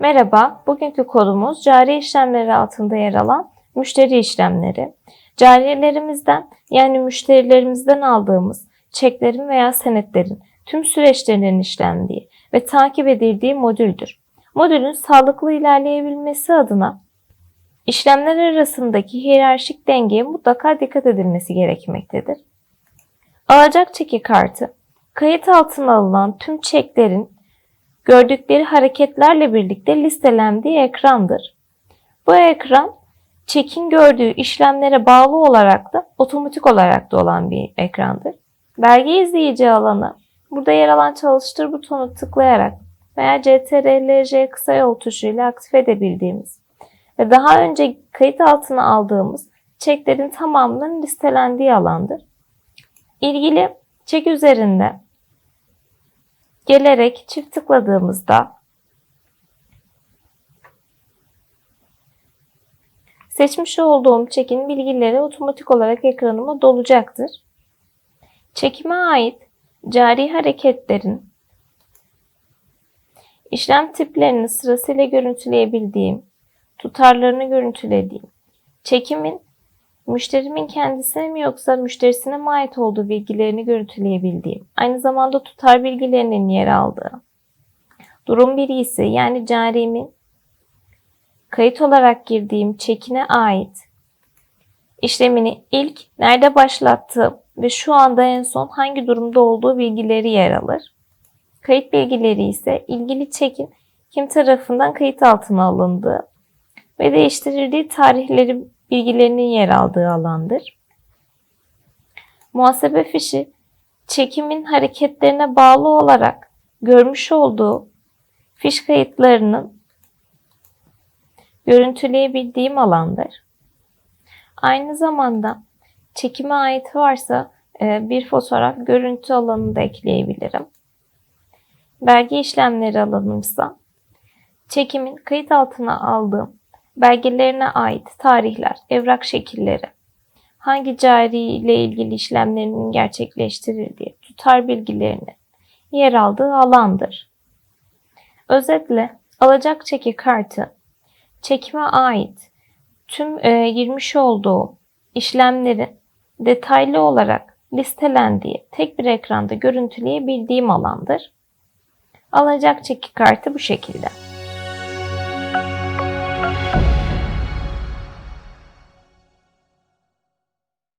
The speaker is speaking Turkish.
Merhaba, bugünkü konumuz cari işlemleri altında yer alan müşteri işlemleri. Cariyelerimizden yani müşterilerimizden aldığımız çeklerin veya senetlerin tüm süreçlerinin işlendiği ve takip edildiği modüldür. Modülün sağlıklı ilerleyebilmesi adına işlemler arasındaki hiyerarşik dengeye mutlaka dikkat edilmesi gerekmektedir. Alacak çeki kartı, kayıt altına alınan tüm çeklerin gördükleri hareketlerle birlikte listelendiği ekrandır. Bu ekran çekin gördüğü işlemlere bağlı olarak da otomatik olarak da olan bir ekrandır. Belge izleyici alanı burada yer alan çalıştır butonu tıklayarak veya CTRL-J kısa yol tuşuyla aktif edebildiğimiz ve daha önce kayıt altına aldığımız çeklerin tamamının listelendiği alandır. İlgili çek üzerinde gelerek çift tıkladığımızda seçmiş olduğum çekin bilgileri otomatik olarak ekranıma dolacaktır. Çekime ait cari hareketlerin işlem tiplerini sırasıyla görüntüleyebildiğim, tutarlarını görüntülediğim, çekimin müşterimin kendisine mi yoksa müşterisine mi ait olduğu bilgilerini görüntüleyebildiğim, aynı zamanda tutar bilgilerinin yer aldığı, durum bilgisi yani carimin kayıt olarak girdiğim çekine ait işlemini ilk nerede başlattığım ve şu anda en son hangi durumda olduğu bilgileri yer alır. Kayıt bilgileri ise ilgili çekin kim tarafından kayıt altına alındığı ve değiştirildiği tarihleri bilgilerinin yer aldığı alandır. Muhasebe fişi çekimin hareketlerine bağlı olarak görmüş olduğu fiş kayıtlarının görüntüleyebildiğim alandır. Aynı zamanda çekime ait varsa e, bir fotoğraf görüntü alanını da ekleyebilirim. Belge işlemleri alanımsa çekimin kayıt altına aldığım belgelerine ait tarihler, evrak şekilleri, hangi cari ile ilgili işlemlerinin gerçekleştirildiği, tutar bilgilerini yer aldığı alandır. Özetle alacak çeki kartı çekime ait tüm e, girmiş olduğu işlemlerin detaylı olarak listelendiği tek bir ekranda görüntüleyebildiğim alandır. Alacak çeki kartı bu şekilde.